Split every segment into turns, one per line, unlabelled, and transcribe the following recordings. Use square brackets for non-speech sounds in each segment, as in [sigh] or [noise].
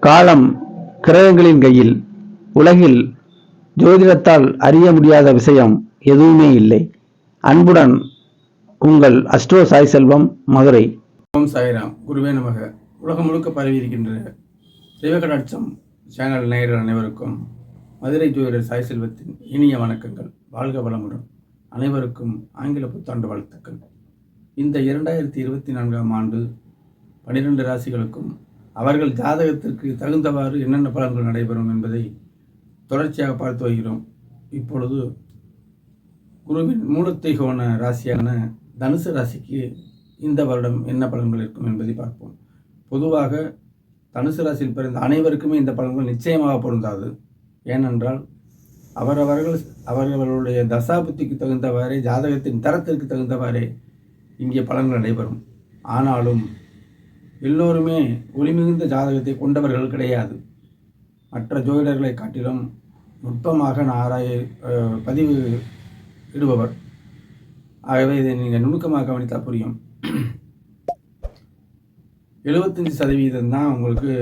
காலம் கிரகங்களின் கையில் உலகில் ஜோதிடத்தால் அறிய முடியாத விஷயம் எதுவுமே இல்லை. அன்புடன் உங்கள் அஸ்ட்ரோ சாய் செல்வம் மதுரை.
ஓம் சாய்ராம். குருவே நமக. உலகம் முழுக்க பரவி இருக்கின்ற சிவகடாட்சம் சேனல் நேயர்கள் அனைவருக்கும் மதுரை ஜோதிடர் சாய் செல்வத்தின் இனிய வணக்கங்கள். வாழ்க வளமுடன். அனைவருக்கும் ஆங்கில புத்தாண்டு வாழ்த்துக்கள். இந்த இரண்டாயிரத்தி இருபத்தி நான்காம் ஆண்டு பனிரெண்டு ராசிகளுக்கும் அவர்கள் ஜாதகத்திற்கு தகுந்தவாறு என்னென்ன பலன்கள் நடைபெறும் என்பதை தொடர்ச்சியாக பார்த்து வருகிறோம். இப்பொழுது குருவின் மூலத்தைகோண ராசியான தனுசு ராசிக்கு இந்த வருடம் என்ன பலன்கள் இருக்கும் என்பதை பார்ப்போம். பொதுவாக தனுசு ராசியில் பிறந்த அனைவருக்குமே இந்த பலன்கள் நிச்சயமாக பொருந்தாது. ஏனென்றால் அவரவர்கள் அவரவர்களுடைய தசாபுத்திக்கு தகுந்தவாறே ஜாதகத்தின் தரத்திற்கு தகுந்தவாறே இங்கே பலன்கள் நடைபெறும். ஆனாலும் எல்லோருமே ஒளிமிகுந்த ஜாதகத்தை கொண்டவர்கள் கிடையாது. மற்ற ஜோதிடர்களை காட்டிலும் நுட்பமாக நான் ஆராய பதிவு இடுபவர். ஆகவே இதை நீங்கள் நுணுக்கமாக கவனித்தால் புரியும். எழுபத்தஞ்சி சதவீதம் தான் உங்களுக்கு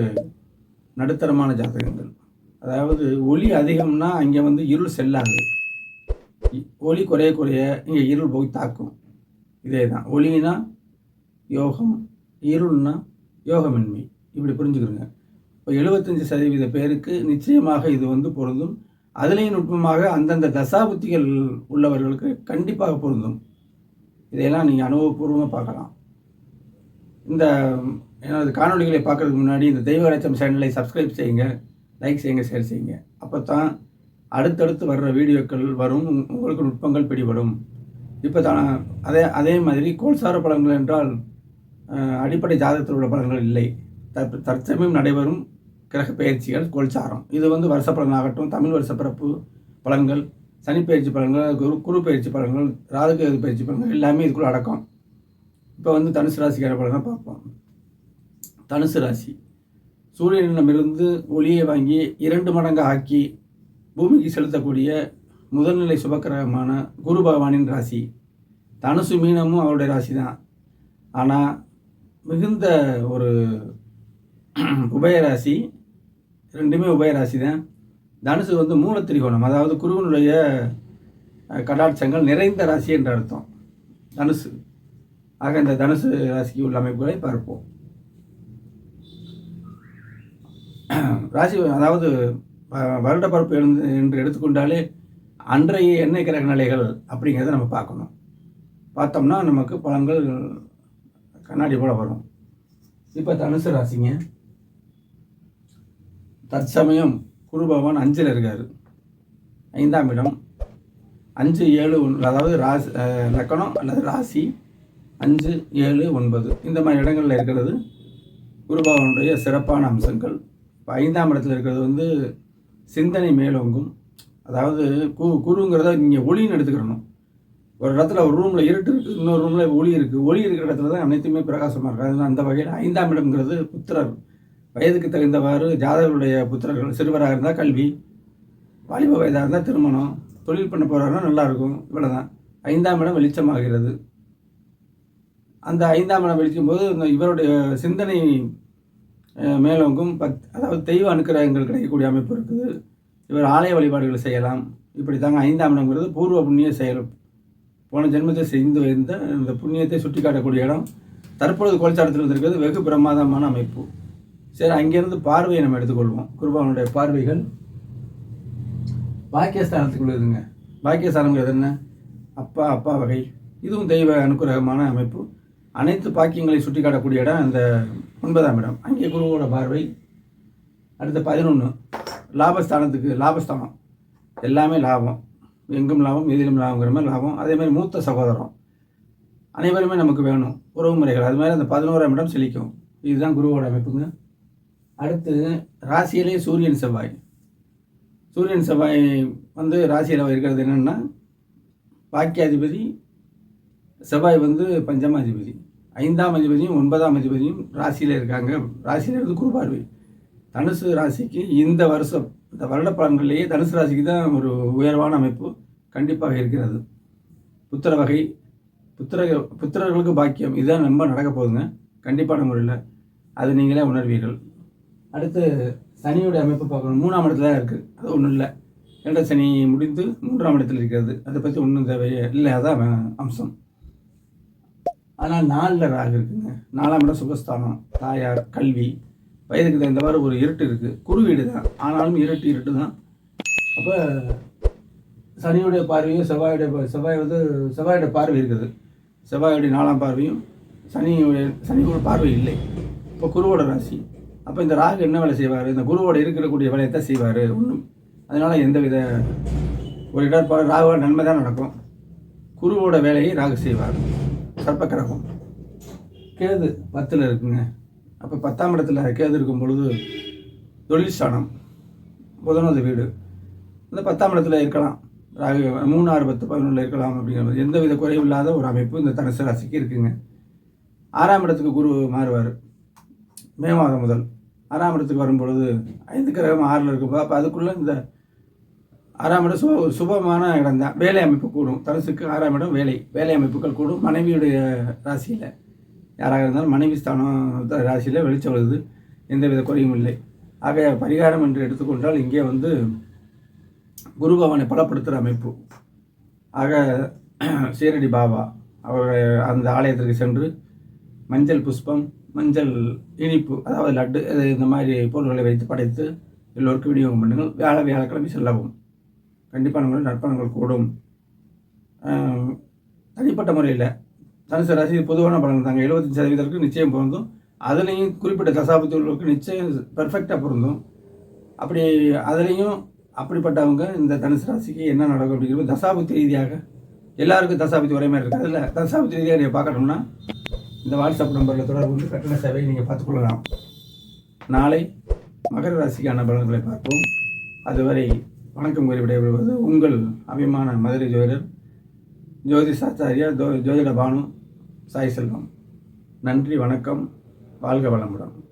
நடுத்தரமான ஜாதகங்கள். அதாவது ஒளி அதிகம்னா அங்கே வந்து இருள் செல்லாது. ஒளி குறைய குறைய இங்கே இருள் போய் தாக்கும். இதே தான் ஒளினா யோகம் இருள்னா யோகமின்மை. இப்படி புரிஞ்சுக்கிறோங்க. இப்போ எழுபத்தஞ்சி சதவீத பேருக்கு நிச்சயமாக இது வந்து பொருந்தும். அதுலேயும் நுட்பமாக அந்தந்த தசாபுத்திகள் உள்ளவர்களுக்கு கண்டிப்பாக பொருந்தும். இதையெல்லாம் நீங்கள் அனுபவபூர்வமாக பார்க்கலாம். இந்த எனது காணொளிகளை பார்க்கறதுக்கு முன்னாடி இந்த தெய்வ கடாச்சம் சேனலை சப்ஸ்கிரைப் செய்யுங்க. லைக் செய்யுங்க ஷேர் செய்யுங்க. அப்போ தான் அடுத்தடுத்து வர்ற வீடியோக்கள் வரும் உங்களுக்கு நுட்பங்கள் பிடிபடும். இப்போ தான் அதே அதே மாதிரி கோல்சார பழங்கள் என்றால் அடிப்படை ஜாதகத்தில் உள்ள பலன்கள் இல்லை. தற் தற்சமயம் நடைபெறும் கிரக பயிற்சிகள் கோல்சாரம். இது வந்து வருஷ பலனாகட்டும் தமிழ் வருஷ பிறப்பு பலன்கள் சனி பயிற்சி பலன்கள் குரு குரு பயிற்சி பலன்கள் ராகுகேது பயிற்சி பலன்கள் எல்லாமே இதுக்குள்ளே அடக்கம். இப்போ வந்து தனுசு ராசிக்கார பலனை பார்ப்போம். தனுசு ராசி. சூரியனிடமிருந்து ஒளியை வாங்கி இரண்டு மடங்கு ஆக்கி பூமிக்கு செலுத்தக்கூடிய முதல்நிலை சுபக்கிரகமான குரு பகவானின் ராசி. தனுசு மீனமும் அவருடைய ராசி தான் ஆனால் மிகுந்த ஒரு உபயராசி. ரெண்டுமே உபயராசி தான் தனுசு வந்து மூலத்திரிகோணம். அதாவது குருவனுடைய கடாட்சங்கள் நிறைந்த ராசி என்ற அர்த்தம். தனுசு. ஆக இந்த தனுசு ராசிக்கு உள்ள அமைப்புகளை பார்ப்போம். ராசி அதாவது வருட பரப்பு எழுந்து என்று எடுத்துக்கொண்டாலே அன்றைய எண்ணெய் கிரக நிலைகள் அப்படிங்கிறத நம்ம பார்க்கணும். பார்த்தோம்னா நமக்கு பலன்கள் கண்ணாடி போல வரும். இப்போ தனுசு ராசிங்க. தற்சமயம் குரு பகவான் அஞ்சில் இருக்கார். ஐந்தாம் இடம். அஞ்சு ஏழு ஒன்று அதாவது ராசி லக்கணம் அல்லது ராசி அஞ்சு ஏழு ஒன்பது. இந்த மாதிரி இடங்களில் இருக்கிறது குரு பகவானுடைய சிறப்பான அம்சங்கள். இப்போ ஐந்தாம் இடத்துல இருக்கிறது வந்து சிந்தனை மேலோங்கும். அதாவது கு குருங்கிறத நீங்கள் ஒளின்னு எடுத்துக்கிறணும். ஒரு இடத்துல ஒரு ரூமில் இருட்டு இருக்குது இன்னொரு ரூமில் ஒளி இருக்குது ஒளி இருக்கிற இடத்துல தான் அனைத்துமே பிரகாசமாக இருக்குது அதனால் அந்த வகையில் ஐந்தாம் இடம்ங்கிறது புத்திரர். வயதுக்கு தகுந்தவாறு ஜாதகருடைய புத்திரர்கள் சிறுவராக இருந்தால் கல்வி வாலிப வயதாக இருந்தால் திருமணம் தொழில் பண்ண போகிறாருன்னா நல்லாயிருக்கும் இவ்வளோ தான் ஐந்தாம் இடம் வெளிச்சமாகிறது. அந்த ஐந்தாம் இடம் வெளிக்கும் போது இந்த இவருடைய சிந்தனை மேலோங்கும் பத் அதாவது தெய்வ அனுக்கிரகங்கள் கிடைக்கக்கூடிய அமைப்பு இருக்குது. இவர் ஆலய வழிபாடுகளை செய்யலாம். இப்படி தாங்க ஐந்தாம் இடம்ங்கிறது பூர்வ புண்ணிய செயல் போன ஜென்மத்தை செய்து வைந்த இந்த புண்ணியத்தை சுட்டி காட்டக்கூடிய இடம். தற்பொழுது கோல்சாரத்தில் இருந்திருக்கிறது வெகு பிரமாதமான அமைப்பு. சரி அங்கேருந்து பார்வையை நம்ம எடுத்துக்கொள்வோம். குருபாவனுடைய பார்வைகள். பாக்கியஸ்தானத்துக்குள்ளதுங்க பாக்கியஸ்தானங்கிறது என்ன? அப்பா அப்பா வகை. இதுவும் தெய்வ அனுகிரகமான அமைப்பு. அனைத்து பாக்கியங்களை சுட்டி காட்டக்கூடிய இடம் அந்த ஒன்பதாம் இடம். அங்கே குருவோட பார்வை. அடுத்த பதினொன்று லாபஸ்தானத்துக்கு லாபஸ்தானம். எல்லாமே லாபம். எங்கும் லாபம் எதிலும் லாபங்கிற மாதிரி லாபம். அதே மாதிரி மூத்த சகோதரம். அனைவருமே நமக்கு வேணும். உறவு முறைகள். அது மாதிரி அந்த பதினோராம் இடம் செழிக்கும். இதுதான் குருவோட அமைப்புங்க. அடுத்து ராசியிலே சூரியன் செவ்வாய். சூரியன் செவ்வாய் வந்து ராசியில் இருக்கிறது என்னென்னா பாக்கியாதிபதி செவ்வாய் வந்து பஞ்சமாதிபதி. ஐந்தாம் அதிபதியும் ஒன்பதாம் அதிபதியும் ராசியில் இருக்காங்க. ராசியில் இருந்து குருபார்வை தனுசு ராசிக்கு இந்த வருஷம் இந்த வருட பலன்களிலேயே தனுசு ராசிக்கு தான் ஒரு உயர்வான அமைப்பு கண்டிப்பாக இருக்கிறது. புத்திர வகை புத்திர புத்திரர்களுக்கு பாக்கியம். இதுதான் ரொம்ப நடக்க போகுதுங்க. கண்டிப்பான முறையில் அது நீங்களே உணர்வீர்கள். அடுத்து சனியுடைய அமைப்பு பார்க்கணும். மூணாம் இடத்துல தான் இருக்குது அது ஒன்றும் இல்லை. இரண்டாம் சனி முடிந்து மூன்றாம் இடத்துல இருக்கிறது. அதை பற்றி ஒன்றும் தேவையே இல்லை. அதான் அம்சம். ஆனால் நாலில் ராகு இருக்குங்க. நாலாம் இடம் சுகஸ்தானம். தாயார் கல்வி. வயதுக்கு மாதிரி ஒரு இருட்டு இருக்குது குறுவீடு தான் ஆனாலும் இருட்டு இருட்டு தான் அப்போ சனியுடைய பார்வையும் செவ்வாயுடைய செவ்வாய் வந்து செவ்வாயுடைய பார்வை இருக்குது. செவ்வாயுடைய நாலாம் பார்வையும் சனியுடைய சனியோட பார்வை இல்லை. இப்போ குருவோட ராசி. அப்போ இந்த ராகு என்ன வேலை செய்வார்? இந்த குருவோட இருக்கக்கூடிய வேலையை தான் செய்வார். ஒன்றும் அதனால் எந்த வித ஒரு இடர்பாடு ராகுவால் நன்மை தான் நடக்கும். குருவோட வேலையை ராகு செய்வார். சர்ப்பக்கிரகம் கேது பத்தில் இருக்குங்க. அப்போ பத்தாம் இடத்துல கேது இருக்கும் பொழுது தொழில் ஸ்தானம் புதனது வீடு. அந்த பத்தாம் இடத்துல இருக்கலாம். ராகு மூணு ஆறு பத்து பதினொன்றில் இருக்கலாம் அப்படிங்கிற எந்தவித குறையும் இல்லாத ஒரு அமைப்பு இந்த தனுசு ராசிக்கு இருக்குங்க. ஆறாம் இடத்துக்கு குரு மாறுவார். மே மாதம் முதல். ஆறாம் இடத்துக்கு வரும் பொழுது ஐந்து கிரகம் ஆறில் இருக்கும்போது அப்போ அதுக்குள்ளே இந்த ஆறாம் இடம் சுப சுபமான இடம் தான் வேலை அமைப்பு கூடும். தனுசுக்கு ஆறாம் இடம் வேலை. வேலை அமைப்புகள் கூடும். மனைவியுடைய ராசியில். யாராக இருந்தாலும் மனைவி ஸ்தானம் ராசியில் வெளிச்சம் வருது. எந்தவித குறையும் இல்லை. ஆக பரிகாரம் என்று எடுத்துக்கொண்டால் இங்கே வந்து குரு பவனை பலப்படுத்துகிற அமைப்பு. ஆக [clears throat] சீரடி பாபா அவர் அந்த ஆலயத்திற்கு சென்று மஞ்சள் புஷ்பம் மஞ்சள் இனிப்பு அதாவது லட்டு இந்த மாதிரி பொருள்களை வைத்து படைத்து எல்லோருக்கும் விநியோகம் பண்ணுங்கள். வியாழ வியாழக்கிழமை செல்லவும். கண்டிப்பாக உங்கள் நற்பணங்கள் கூடும். தனிப்பட்ட முறையில் தனுசு ராசி பொதுவான பலன் தாங்க. எழுபத்தஞ்சு சதவீதத்துக்கு நிச்சயம் பொருந்தும். அதுலேயும் குறிப்பிட்ட தசாபத்தி நிச்சயம் பெர்ஃபெக்டாக பொருந்தும். அப்படி அதுலேயும் அப்படிப்பட்டவங்க இந்த தனுசு ராசிக்கு என்ன நடக்கும் அப்படிங்கிறது தசாபுத்தி ரீதியாக எல்லாருக்கும் தசாபுத்தி ஒரே மாதிரி இருக்குது அதில் தசாபுத்தி ரீதியாக நீங்கள் பார்க்கணும்னா இந்த வாட்ஸ்அப் நம்பரில் தொடர்பு கொண்டு கட்டண சேவையை நீங்கள் பார்த்துக்கொள்ளலாம். நாளை மகர ராசிக்கான பலன்களை பார்ப்போம். அதுவரை வணக்கம் கூறி விடைபெறுவது உங்கள் அபிமான மதுரை ஜோதிடர் ஜோதிஷாச்சாரியா ஜோ ஜோதிட பானு சாய் செல்வம். நன்றி வணக்கம். வாழ்க வளமுடன்.